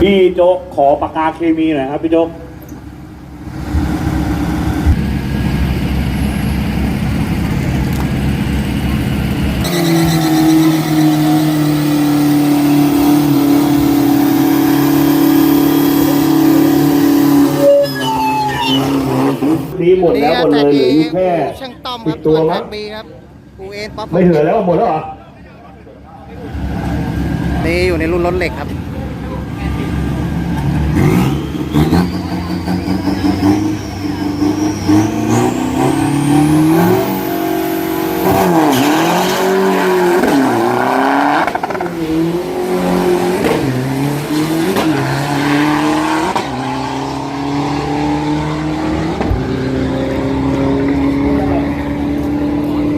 พี่โจ๊กขอปากกาเคมีหน่อยครับพี่โจ๊กนี่หมดแล้วหมดเลยเหลืออยู่แค่ช่างต้อมคสิรับบตัวมั้งบีครับกูเอ็นป๊อปไม่เหลือแล้วหมดแล้วเหรอนี่อยู่ในรุ่นรถเหล็กครับ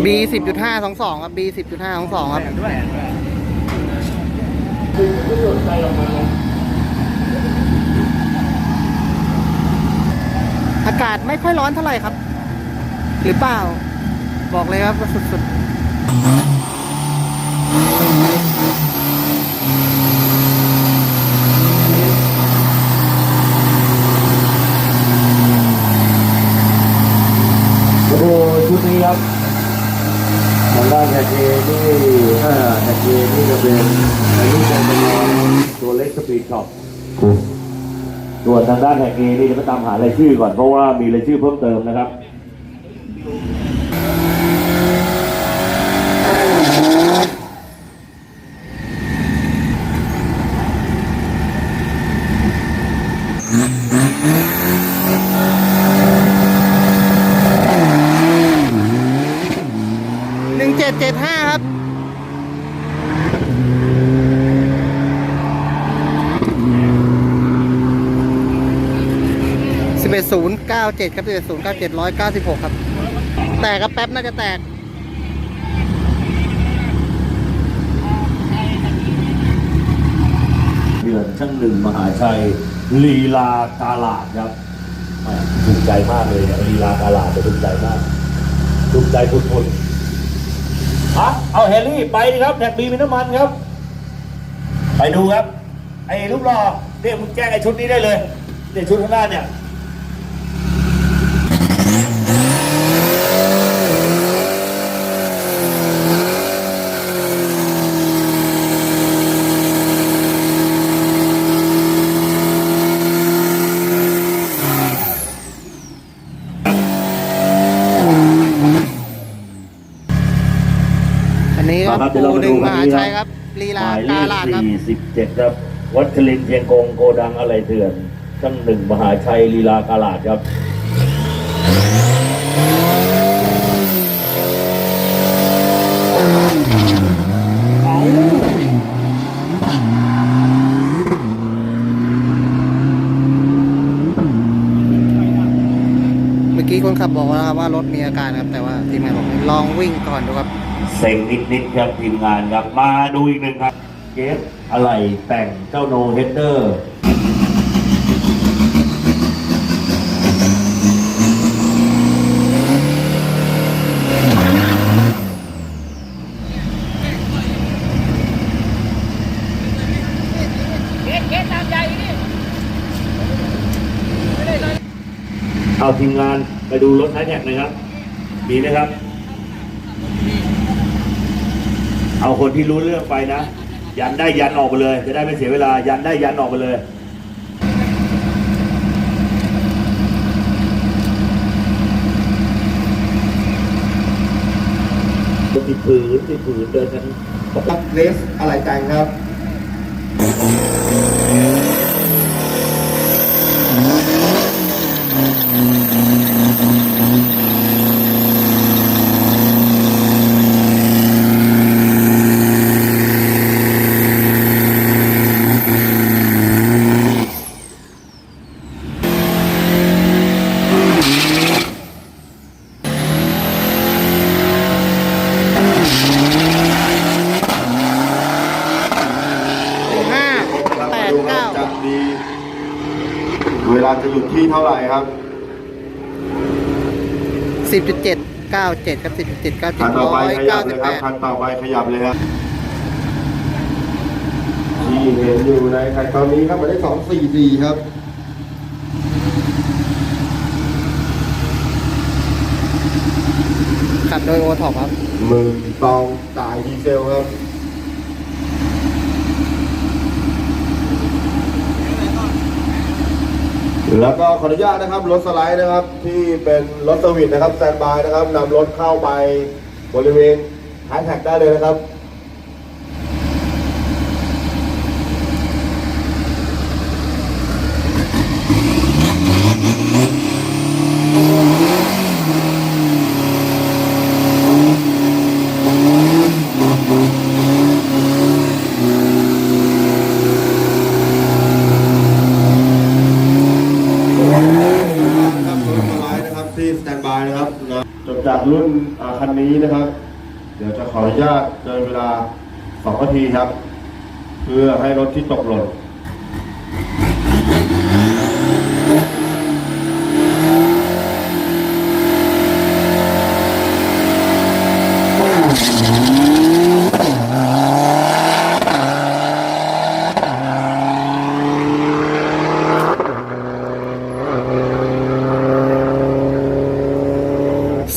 B สิบจุดห้าสองสองครับ B สิบจุดห้าสองสองครับ อากาศไม่ค่อยร้อนเท่าไหร่ครับ หรือเปล่า บอกเลยครับว่าสุดโอ้โหชุดนี้ครับทางด้านแท็กเอนี่เอ่แท็กเอนี่จะเป็นในรูปแบบจำลองตัวเล็กสปีดช็อป ส่วนทางด้านแท็กเอนี่จะไปตามหารายชื่อก่อนเพราะว่ามีรายชื่อเพิ่มเติมนะครับหนึ่งเจ็ดเจ็ดห้าครับ สิบเอ็ดศูนย์เก้าเจ็ดครับสิบเอ็ดศูนย์เก้าเจ็ดร้อยเก้าสิบหกครับ แตกครับแป๊บน่าจะแตกเดือนช่างหนึ่งมหาชัยลีลากาลาดครับถูกใจมากเลยนะลีลากาลาดจะถูกใจมากถูกใจพุนพุนฮะเอาแฮร์รี่ไปครับแท็กบีมีน้ำมันครับ ไปดูครับ ไอ้รูปหล่อเนี่ยมึงแจ้งไอ้ชุดนี้ได้เลยเนี่ยชุดข้างหน้าเนี่ย ครับมาครับเดี๋ยวปูเรามาหดูนึ่งมคันหานี้ครับชัยครับลีหลามายเลกาขลาดครับสี่สิบเจ็ดครับ วัชรินทร์เชียงกงโกดังอะไรเถื่อนช่างหนึ่งมหาชัยลีลากาลาดครับเมื่อกี้คนขับบอกแล้วครับว่ารถมีอาการครับ แต่ว่าทีมงานบอกให้ลองวิ่งก่อนดูครับ เซ็งนิดๆครับทีมงานครับมาดูอีกหนึ่งครับเกฟอะไรแต่งเจ้าโนเฮดเดอร์เอาทีมงานไปดูรถไทแท็กหน่อยครับ มีไหมครับ เอาคนที่รู้เรื่องไปนะ ยันได้ยันออกไปเลย จะได้ไม่เสียเวลา ยันได้ยันออกไปเลยติดผืนติดผืนเดินกันรับเลสอะไรแต่งครับ ห้า ครับ แป มา ด ดูครั เก้า บจะมีเวลา จะหยุดที่เท่าไหร่ครับสิบจุดเจ็ดเก้าเจ็ดครับสิบจุดเจ็ดเก้าเจ็คัดนต่อไปร้อยขยัเก้าบเลสิบยคแปรับดคันต่อไปขยับเลยครับทีเห็นอยู่ในแข่งตอนนี้ครับหมายเลขสองสี่สี่ครับขับโดยโอท็อปครับมือตองจ่ายดีเซลครับ แล้วก็ขออนุญาตนะครับรถสไลด์นะครับที่เป็นรถสวิตนะครับแซนบายนะครับนำรถเข้าไปบริเวณท้ายแท็กได้เลยนะครับรถสไลด์นะครับที่สแตนบายนะครับนะจบจาก รุ่นคันนี้นะครับ เดี๋ยวจะขออนุญาตเดินเวลา2นาทีครับ เพื่อให้รถที่ตกหล่น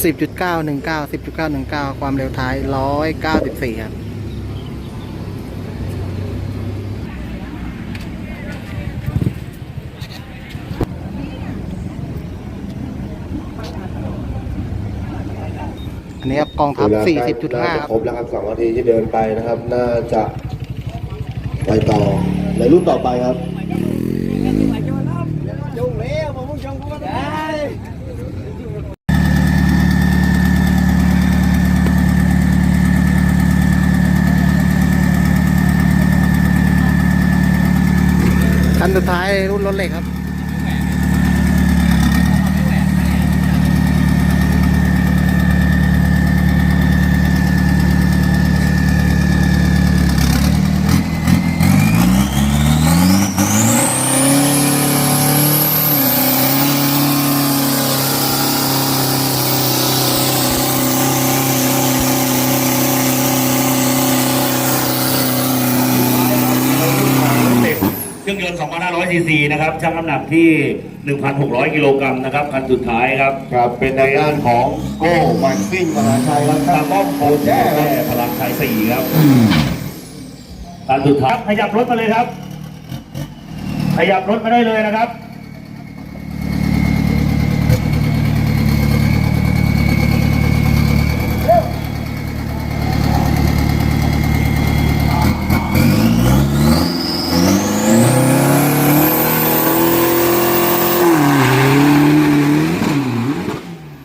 10.919 10.919 ความเร็วท้าย 194 ครับอันนี้ครับกองทัพเวลาใกล้40.5น่าคจะรับ ครบแล้วครับ2นาทีที่เดินไปนะครับ น่าจะไปต่อในรุ่นต่อไปครับ คัน สุดท้ายรุ่นรถเหล็กครับ เครื่องยนต์2,500 ซีซีนะครับชั่งน้ำหนักที่ 1,600 กิโลกรัมนะครับคันสุดท้ายครับครับเป็นในด้านของโก้มาร์ซิ่งมหาชัยครับตามป้อมโคแจ้พลังชัยสี่ครับคันสุดท้ายขยับรถมาเลยครับ ขยับรถมาได้เลยนะครับ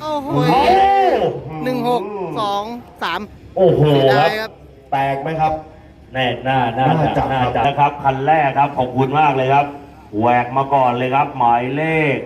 โอ้โห โอ้โห หนึ่งหกสองสามโอ้โหเสียคดารัยบครับแตกไหมครับ แน่น่าน่าน่าจะจะน่าครับจะนะครับ คันแรกครับ ขอบคุณมากเลยครับ แหวกมาก่อนเลยครับ หมายเลข